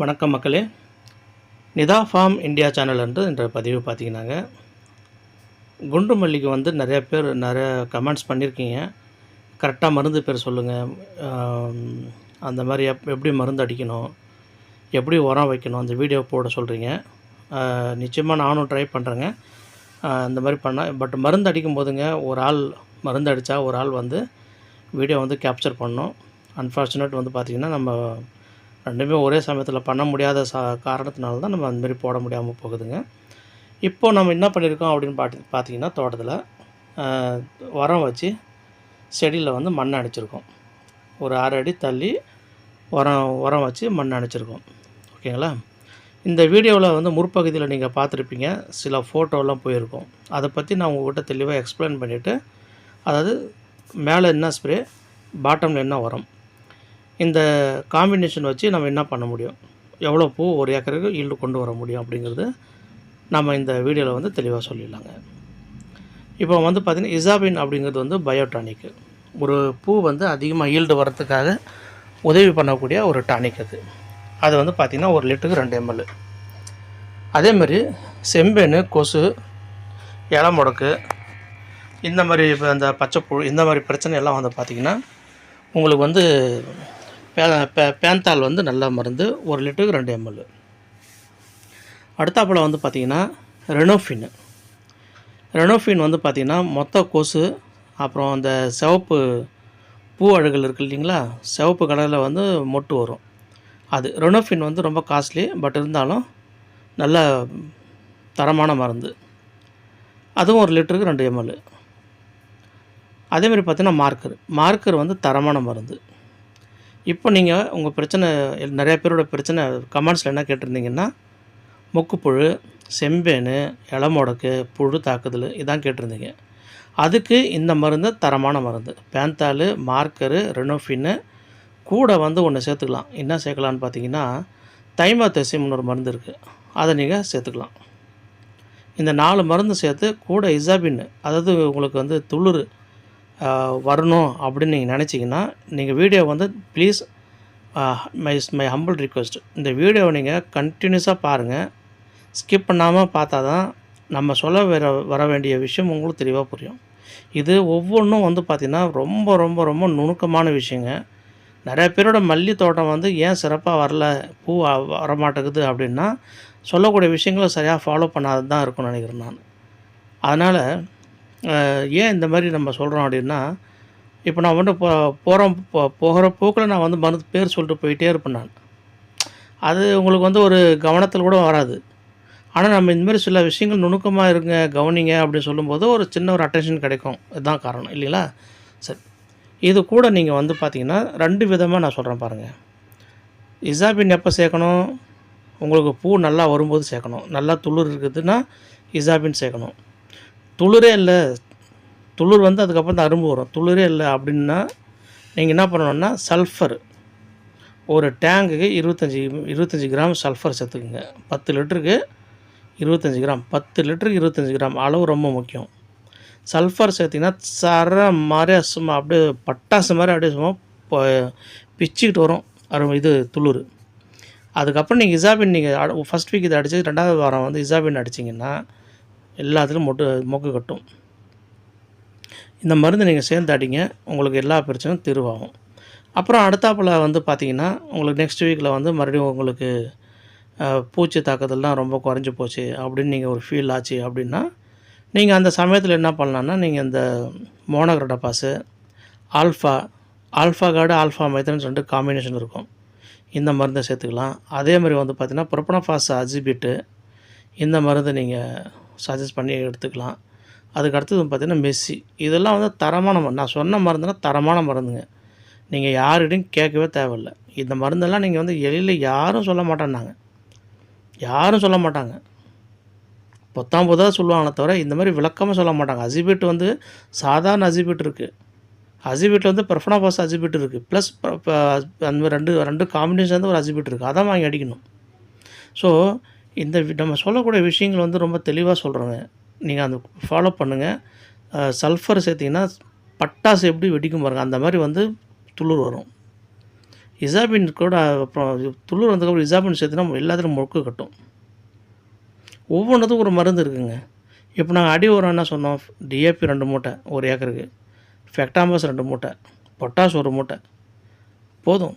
வணக்கம் மக்களே. Nita form India channel என்று என்ற பதிவு பார்த்தீங்கன்னாங்க குண்டு மல்லிக்கு வந்து நிறைய பேர் நிறைய கமெண்ட்ஸ் பண்ணியிருக்கீங்க கரெக்டாக மருந்து பேர் சொல்லுங்கள் அந்த மாதிரி எப் எப்படி மருந்து அடிக்கணும்? எப்படி உரம் வைக்கணும்? அந்த வீடியோ போட சொல்கிறீங்க நிச்சயமாக நானும் ட்ரை பண்ணுறேங்க அந்த மாதிரி பண்ணால் பட் மருந்து அடிக்கும் போதுங்க ஒரு ஆள் மருந்து அடித்தா ஒரு ஆள் வந்து வீடியோ வந்து கேப்சர் பண்ணோம் அன்ஃபார்ச்சுனேட் வந்து பார்த்திங்கன்னா நம்ம ரெண்டுமே ஒரே சமயத்தில் பண்ண முடியாத சா காரணத்தினால தான் நம்ம அந்தமாரி போட முடியாமல் போகுதுங்க. இப்போ நம்ம என்ன பண்ணியிருக்கோம் அப்படின்னு பாட்டு பார்த்திங்கன்னா தோட்டத்தில் உரம் வச்சு செடியில் வந்து மண் அடிச்சிருக்கோம். ஒரு ஆறு அடி தள்ளி உரம் உரம் வச்சு மண் அடிச்சிருக்கோம். ஓகேங்களா? இந்த வீடியோவில் வந்து முற்பகுதியில் நீங்கள் பார்த்துருப்பீங்க சில ஃபோட்டோலாம் போயிருக்கோம். அதை பற்றி நான் உங்கள்கிட்ட தெளிவாக எக்ஸ்பிளைன் பண்ணிவிட்டு அதாவது மேலே என்ன ஸ்ப்ரே பாட்டமில் என்ன உரம்? இந்த காம்பினேஷன் வச்சு நம்ம என்ன பண்ண முடியும்? எவ்வளோ பூ ஒரு ஏக்கருக்கு ஈல்டு கொண்டு வர முடியும் அப்படிங்கிறது நம்ம இந்த வீடியோவில் வந்து தெளிவாக சொல்லிடலாங்க. இப்போ வந்து பார்த்திங்கன்னா இசாபின் அப்படிங்கிறது வந்து பயோடானிக்கு ஒரு பூ வந்து அதிகமாக ஈல்டு வரத்துக்காக உதவி பண்ணக்கூடிய ஒரு டானிக் அது. அது வந்து பார்த்திங்கன்னா ஒரு லிட்டருக்கு ரெண்டு எம்எல் அதேமாதிரி செம்பேனு கொசு இலை முடக்கு இந்த மாதிரி இப்போ அந்த பச்சைப்புழு இந்த மாதிரி பிரச்சனை எல்லாம் வந்து பார்த்திங்கன்னா உங்களுக்கு வந்து பே பே பேந்தால் வந்து நல்ல மருந்து ஒரு லிட்டருக்கு ரெண்டு எம்எல் அடுத்தாப்பில் வந்து பார்த்திங்கன்னா ரெனோஃபின். ரெனோஃபின் வந்து பார்த்திங்கன்னா மொத்த கொசு அப்புறம் அந்த சிவப்பு பூ அழுகல் இருக்குது இல்லைங்களா? சிவப்பு கலரில் வந்து மொட்டு வரும். அது ரெனோஃபின் வந்து ரொம்ப காஸ்ட்லி பட் இருந்தாலும் நல்ல தரமான மருந்து. அதுவும் ஒரு லிட்டருக்கு ரெண்டு எம்எல் அதேமாதிரி பார்த்திங்கன்னா மார்க்கர். மார்க்கர் வந்து தரமான மருந்து. இப்போ நீங்கள் உங்கள் பிரச்சனை நிறையா பேரோட பிரச்சனை கமெண்ட்ஸில் என்ன கேட்டிருந்தீங்கன்னா மொக்குப்புழு செம்பேனு இளமுடக்கு புழு தாக்குதல் இதான் கேட்டிருந்தீங்க. அதுக்கு இந்த மருந்து தரமான மருந்து. பேந்தாலு மார்க்கரு ரெனோஃபின்னு கூட வந்து ஒன்று சேர்த்துக்கலாம். என்ன சேர்க்கலான்னு பார்த்தீங்கன்னா தைமாத்தசிம்னு ஒரு மருந்து இருக்குது அதை நீங்கள் சேர்த்துக்கலாம். இந்த நாலு மருந்து சேர்த்து கூட இசாபின்னு அதாவது உங்களுக்கு வந்து துளிர் வரணும் அப்படின்னு நீங்கள் நினச்சிங்கன்னா நீங்கள் வீடியோ வந்து please my my humble request இந்த வீடியோவை நீங்கள் கண்டினியூஸாக பாருங்கள் ஸ்கிப் பண்ணாமல் பார்த்தா தான் நம்ம சொல்ல வர வர வேண்டிய விஷயம் உங்களுக்கு தெளிவாக புரியும். இது ஒவ்வொன்றும் வந்து பார்த்திங்கன்னா ரொம்ப ரொம்ப ரொம்ப நுணுக்கமான விஷயங்க. நிறையா பேரோட மல்லி தோட்டம் வந்து ஏன் சிறப்பாக வரல பூ வரமாட்டேங்குது அப்படின்னா சொல்லக்கூடிய விஷயங்களை சரியாக ஃபாலோ பண்ணாது தான் இருக்கும்னு நினைக்கிறேன் நான். அதனால் ஏன் இந்த மாதிரி நம்ம சொல்கிறோம் அப்படின்னா இப்போ நான் வந்து போ போகிறோம் போ போகிற போக்கில் நான் வந்து மருந்து பேர் சொல்லிட்டு போயிட்டே இருப்பேன் நான். அது உங்களுக்கு வந்து ஒரு கவனத்தில் கூட வராது. ஆனால் நம்ம இந்தமாரி சில விஷயங்கள் நுணுக்கமாக இருங்க கவனிங்க அப்படின்னு சொல்லும்போது ஒரு சின்ன ஒரு அட்டென்ஷன் கிடைக்கும். இதுதான் காரணம் இல்லைங்களா? சரி. இது கூட நீங்கள் வந்து பார்த்தீங்கன்னா ரெண்டு விதமாக நான் சொல்கிறேன் பாருங்கள் இசாபின் எப்போ சேர்க்கணும்? உங்களுக்கு பூ நல்லா வரும்போது சேர்க்கணும். நல்லா துளிர் இருக்குதுன்னா இசாபின் சேர்க்கணும். துளிரே இல்லை. துளிர் வந்து அதுக்கப்புறம் தான் அரும்பு வரும். துளிரே இல்லை அப்படின்னா நீங்கள் என்ன பண்ணணுன்னா சல்ஃபர். ஒரு டேங்குக்கு இருபத்தஞ்சி இருபத்தஞ்சி கிராம் சல்ஃபர் சேர்த்துக்குங்க. பத்து லிட்டருக்கு இருபத்தஞ்சி கிராம். பத்து லிட்டருக்கு இருபத்தஞ்சி கிராம். அளவு ரொம்ப முக்கியம். சல்ஃபர் சேர்த்திங்கன்னா சர மாதிரி சும்மா அப்படியே பட்டாசு மாதிரி அப்படியே சும்மா பிச்சுக்கிட்டு வரும். அரு இது துளிர். அதுக்கப்புறம் நீங்கள் இசாபின் நீங்கள் ஃபஸ்ட் வீக் இதை அடித்து ரெண்டாவது வாரம் வந்து இசாபின் அடிச்சிங்கன்னா எல்லாத்துலையும் மொட்டு மொக்கு கட்டும். இந்த மருந்து நீங்கள் சேர்ந்து அடிங்க உங்களுக்கு எல்லா பிரச்சனையும் தீர்வாகும். அப்புறம் அடுத்தாப்பில் வந்து பார்த்திங்கன்னா உங்களுக்கு நெக்ஸ்ட் வீக்கில் வந்து மறுபடியும் உங்களுக்கு பூச்சி தாக்குதல்லாம் ரொம்ப குறைஞ்சி போச்சு அப்படின்னு நீங்கள் ஒரு ஃபீல் ஆச்சு அப்படின்னா நீங்கள் அந்த சமயத்தில் என்ன பண்ணலான்னா நீங்கள் இந்த monocrotophos alpha alpha card alpha மைத்தன் ரெண்டு காம்பினேஷன் இருக்கும். இந்த மருந்தை சேர்த்துக்கலாம். அதே மாதிரி வந்து பார்த்திங்கன்னா புரப்பனஃபாஸ் அஜிபிட்டு இந்த மருந்து நீங்கள் சஜஸ்ட் பண்ணி எடுத்துக்கலாம். அதுக்கு அடுத்தது பார்த்திங்கன்னா மெஸ்ஸி. இதெல்லாம் வந்து தரமான மருந்து நான் சொன்ன மருந்துனா தரமான மருந்துங்க. நீங்கள் யாருக்கிட்டையும் கேட்கவே தேவையில்லை. இந்த மருந்தெல்லாம் நீங்கள் வந்து எளியில் யாரும் சொல்ல மாட்டேன்னாங்க. யாரும் சொல்ல மாட்டாங்க. பொத்தாம் புதாக சொல்லுவாங்களே தவிர இந்த மாதிரி விளக்கமாக சொல்ல மாட்டாங்க. அசிபீட் வந்து சாதாரண அசிபீட் இருக்குது அசிபீட்டில் வந்து பெர்ஃபனாபாஸ் அசிபீட் இருக்குது ப்ளஸ் அந்த ரெண்டு ரெண்டு காம்பினேஷன் வந்து ஒரு அசிபீட் இருக்குது அதான் வாங்கி அடிக்கணும். ஸோ இந்த நம்ம சொல்லக்கூடிய விஷயங்கள் வந்து ரொம்ப தெளிவாக சொல்கிறோங்க நீங்கள் அந்த ஃபாலோ பண்ணுங்கள் சல்ஃபர் சேர்த்திங்கன்னா பட்டாசு எப்படி வெடிக்கும் பாருங்கள் அந்த மாதிரி வந்து துளிர் வரும். இசாபின் கூட அப்புறம் துளிர் வந்ததுக்கப்புறம் இசாபின் சேர்த்துனா எல்லாத்துலையும் முழுக்க கட்டும். ஒவ்வொன்றதுக்கும் ஒரு மருந்து இருக்குங்க. இப்போ நாங்கள் அடி உரம் என்ன சொன்னோம்? டிஏபி ரெண்டு மூட்டை ஒரு ஏக்கருக்கு. ஃபெக்டாம்பஸ் ரெண்டு மூட்டை. பொட்டாஸ் ஒரு மூட்டை. போதும்.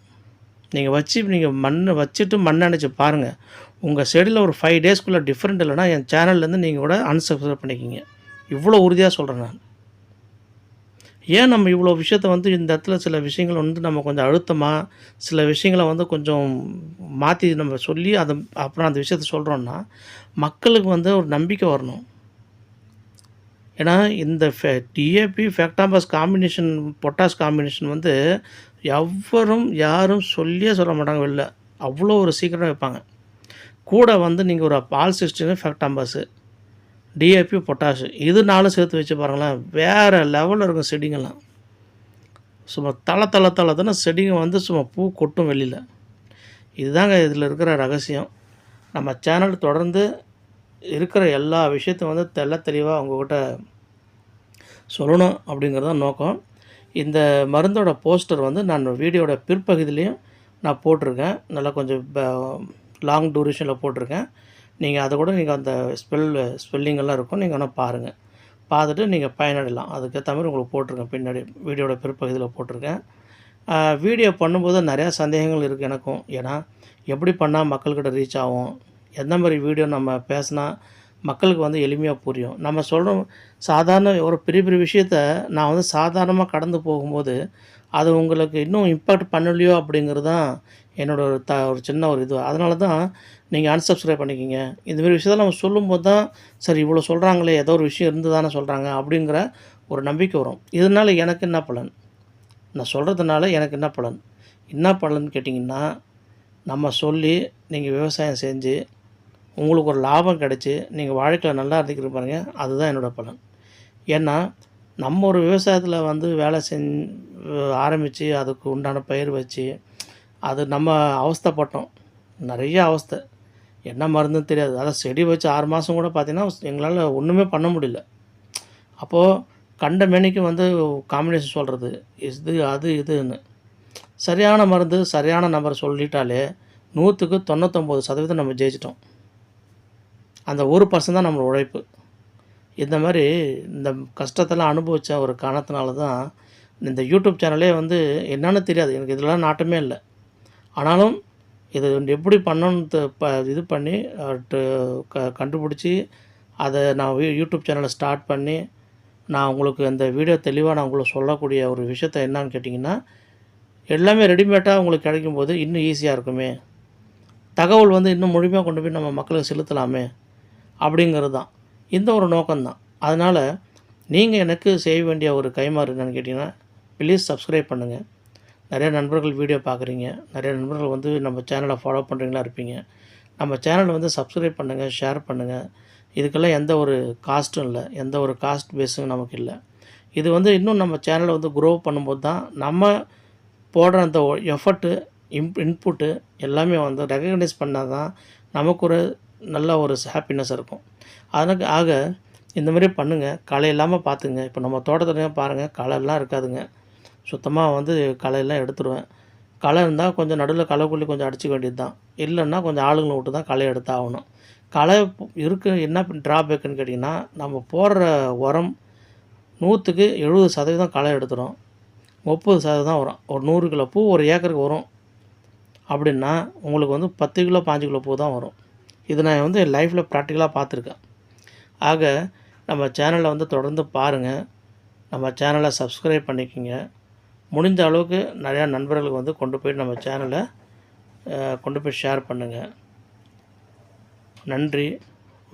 நீங்கள் வச்சு நீங்கள் மண் வச்சுட்டு மண் அணைச்சி பாருங்கள் உங்கள் செடியில் ஒரு ஃபைவ் டேஸ்க்குள்ளே டிஃப்ரெண்ட் இல்லைன்னா என் சேனல்லேருந்து நீங்கள் கூட அன்சப்ஸ்கிரைப் பண்ணிக்கிங்க. இவ்வளோ உறுதியாக சொல்கிறேன் நான். ஏன் நம்ம இவ்வளோ விஷயத்த வந்து இந்த இடத்துல சில விஷயங்கள் வந்து நம்ம கொஞ்சம் அழுத்தமாக சில விஷயங்களை வந்து கொஞ்சம் மாற்றி நம்ம சொல்லி அதை அப்புறம் அந்த விஷயத்த சொல்கிறோன்னா மக்களுக்கு வந்து ஒரு நம்பிக்கை வரணும். ஏன்னா இந்த ஃபே DAP factamfos combination potash combination வந்து எவரும் யாரும் சொல்லியே சொல்ல மாட்டாங்க வெளில. அவ்வளோ ஒரு சீக்கிரம் வைப்பாங்க. கூட வந்து நீங்கள் ஒரு பால் சிஸ்டின் ஃபேக்டாம்பஸு டிஏபி பொட்டாஷு இது சேர்த்து வச்சு பாருங்களேன் வேறு லெவலில் இருக்கும் செடிங்கெல்லாம் சும்மா தலை தலை தலை தானே செடிங்க வந்து சும்மா பூ கொட்டும் வெளியில். இதுதாங்க இதில் இருக்கிற ரகசியம். நம்ம சேனல் தொடர்ந்து இருக்கிற எல்லா விஷயத்தையும் வந்து தெள்ள தெளிவாக உங்ககிட்ட சொல்லணும் அப்படிங்கிறது தான் நோக்கம். இந்த மருந்தோட போஸ்டர் வந்து நான் வீடியோட பிற்பகுதியிலையும் நான் போட்டிருக்கேன். நல்லா கொஞ்சம் லாங் டூரேஷனில் போட்டிருக்கேன். நீங்கள் அதை கூட நீங்கள் அந்த ஸ்பெல் ஸ்பெல்லிங்கெல்லாம் இருக்கும். நீங்கள் வேணால் பாருங்கள் பார்த்துட்டு நீங்கள் பயனடையலாம். அதுக்கேற்ற மாதிரி உங்களுக்கு போட்டிருக்கேன். பின்னாடி வீடியோட பிற்பகுதியில் போட்டிருக்கேன். வீடியோ பண்ணும்போது நிறையா சந்தேகங்கள் இருக்குது எனக்கும். ஏன்னா எப்படி பண்ணால் மக்கள்கிட்ட ரீச் ஆகும்? எந்த மாதிரி வீடியோ நம்ம பேசினா மக்களுக்கு வந்து எளிமையாக புரியும். நம்ம சொல்கிறோம் சாதாரண ஒரு பெரிய பெரிய விஷயத்த நான் வந்து சாதாரணமாக கடந்து போகும்போது அது உங்களுக்கு இன்னும் இம்பாக்ட் பண்ணலையோ அப்படிங்கிறது தான் என்னோட ஒரு த ஒரு சின்ன ஒரு இது. அதனால தான் நீங்கள் அன்சப்ஸ்கிரைப் பண்ணிக்கிங்க இந்தமாரி விஷயத்தெல்லாம் நம்ம சொல்லும்போது தான் சரி இவ்வளோ சொல்கிறாங்களே ஏதோ ஒரு விஷயம் இருந்து தானே சொல்கிறாங்க அப்படிங்கிற ஒரு நம்பிக்கை வரும். இதனால் எனக்கு என்ன பலன்? நான் சொல்கிறதுனால எனக்கு என்ன பலன்? என்ன பலன் கேட்டிங்கன்னா நம்ம சொல்லி நீங்கள் விவசாயம் செஞ்சு உங்களுக்கு ஒரு லாபம் கிடச்சி நீங்கள் வாழ்க்கையில் நல்லா இருந்துக்கிற பாருங்க. அதுதான் என்னோடய பலன். ஏன்னா நம்ம ஒரு விவசாயத்தில் வந்து வேலை செஞ் ஆரம்பித்து அதுக்கு உண்டான பயிர் வச்சு அது நம்ம அவஸ்தைப்பட்டோம். நிறைய அவஸ்தை. என்ன மருந்துன்னு தெரியாது. அதான் செடி வச்சு ஆறு மாதம் கூட பார்த்திங்கன்னா எங்களால் ஒன்றுமே பண்ண முடியல. அப்போது கண்ட மேனிக்கு வந்து காம்பினேஷன் சொல்கிறது இது அது இதுன்னு. சரியான மருந்து சரியான நம்பர் சொல்லிட்டாலே நூற்றுக்கு தொண்ணூத்தொம்பது சதவீதம் நம்ம ஜெயிச்சிட்டோம். அந்த ஒரு பர்சன்ட் தான் நம்மளோட உழைப்பு. இந்த மாதிரி இந்த கஷ்டத்தெல்லாம் அனுபவித்த ஒரு காரணத்தினால தான் இந்த யூடியூப் சேனலே வந்து என்னன்னு தெரியாது. எனக்கு இதெல்லாம் நாட்டமே இல்லை. ஆனாலும் இது எப்படி பண்ணணும்னு ப இது பண்ணி க கண்டுபிடிச்சி அதை நான் யூடியூப் சேனலை ஸ்டார்ட் பண்ணி நான் உங்களுக்கு இந்த வீடியோ தெளிவாக நான் உங்களுக்கு சொல்லக்கூடிய ஒரு விஷயத்த என்னான்னு கேட்டிங்கன்னா எல்லாமே ரெடிமேடாக உங்களுக்கு கிடைக்கும்போது இன்னும் ஈஸியாக இருக்குமே. தகவல் வந்து இன்னும் முழுமையாக கொண்டு போய் நம்ம மக்களுக்கு செலுத்தலாமே. அப்படிங்கிறது தான் இந்த ஒரு நோக்கம்தான். அதனால் நீங்கள் எனக்கு செய்ய வேண்டிய ஒரு கைமாறு என்னன்னு கேட்டிங்கன்னா ப்ளீஸ் சப்ஸ்கிரைப் பண்ணுங்கள் நிறைய நண்பர்கள் வீடியோ பார்க்குறீங்க. நிறைய நண்பர்கள் வந்து நம்ம சேனலை ஃபாலோ பண்ணுறீங்களா இருப்பீங்க. நம்ம சேனலை வந்து சப்ஸ்கிரைப் பண்ணுங்கள் ஷேர் பண்ணுங்கள் இதுக்கெல்லாம் எந்த ஒரு காஸ்ட்டும் இல்லை. எந்த ஒரு காஸ்ட் பேஸும் நமக்கு இல்லை. இது வந்து இன்னும் நம்ம சேனலை வந்து க்ரோ பண்ணும்போது தான் நம்ம போடுற அந்த எஃபர்ட்டு இன் இன்புட்டு எல்லாமே வந்து ரெகக்னைஸ் பண்ணால் தான் நமக்கு ஒரு நல்ல ஒரு ஹாப்பினஸ் இருக்கும். அதனால ஆக இந்த மாதிரி பண்ணுங்கள் களை இல்லாமல் பார்த்துங்க இப்போ நம்ம தோட்டத்தில் பாருங்கள் களைலாம் இருக்காதுங்க. சுத்தமாக வந்து களையெல்லாம் எடுத்துருவேன். களை இருந்தால் கொஞ்சம் நடுவில் களைக்குள்ளி கொஞ்சம் அடிச்சுக்க வேண்டியது தான் இல்லைன்னா கொஞ்சம் ஆளுங்களை விட்டு தான் களை எடுத்தாகணும். களை இருக்கு என்ன ட்ராபேக்குன்னு கேட்டிங்கன்னா நம்ம போடுற உரம் நூற்றுக்கு எழுபது சதவீதம் களை எடுத்துரும். முப்பது சதவீதம் வரும். ஒரு நூறு கிலோ பூ ஒரு ஏக்கருக்கு வரும். அப்படின்னா உங்களுக்கு வந்து பத்து கிலோ பாஞ்சு கிலோ பூ தான் வரும். இது நான் வந்து என் லைஃப்பில் ப்ராக்டிக்கலாக பார்த்துருக்கேன். ஆக நம்ம சேனலை வந்து தொடர்ந்து பாருங்கள் நம்ம சேனலை சப்ஸ்கிரைப் பண்ணிக்கோங்க. முடிஞ்ச அளவுக்கு நிறையா நண்பர்களுக்கு வந்து கொண்டு போய் நம்ம சேனலை கொண்டு போய் ஷேர் பண்ணுங்கள் நன்றி.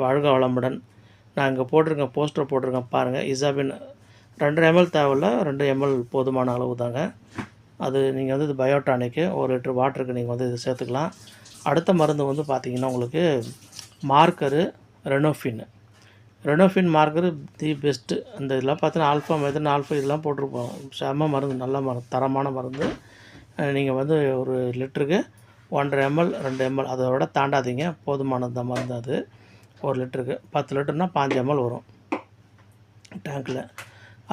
வாழ்க வளமுடன். நான் இங்கே போட்டிருக்கேன் போஸ்டர் போட்டிருக்கேன் பாருங்கள் இசாபின் ரெண்டு எம்எல் தேவையில்ல ரெண்டு எம்எல் போதுமான அளவு தாங்க. அது நீங்கள் வந்து இது பயோட்டானிக்கு ஒரு லிட்டர் வாட்டருக்கு நீங்கள் வந்து இது சேர்த்துக்கலாம். அடுத்த மருந்து வந்து பார்த்தீங்கன்னா உங்களுக்கு marker Renofin. Renofin marker the best அந்த இதெல்லாம் பார்த்தீங்கன்னா ஆல்ஃபா மெதன் ஆல்ஃபா இதெல்லாம் போட்டிருப்போம். செம்ம மருந்து நல்ல மருந்து தரமான மருந்து. நீங்கள் வந்து ஒரு லிட்டருக்கு ஒன்றரை எம்எல் ரெண்டு எம்எல். அதை விட தாண்டாதீங்க. போதுமானது தான் மருந்து அது. ஒரு லிட்டருக்கு பத்து லிட்டர்னால் பாஞ்சு எம்எல் வரும். டேங்க்கில்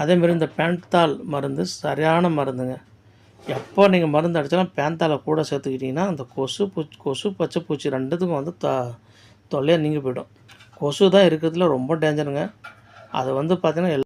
அதேமாரி இந்த பேண்டால் மருந்து சரியான மருந்துங்க. எப்போ நீங்கள் மருந்து அடித்தாலும் பேந்தால கூட சேர்த்துக்கிட்டிங்கன்னா அந்த கொசு பூச்சி கொசு பச்சை பூச்சி ரெண்டுத்துக்கும் வந்து த தொல்லையாக நீங்கி போயிடும். கொசு தான் இருக்கிறதுல ரொம்ப டேஞ்சருங்க அது வந்து பார்த்திங்கன்னா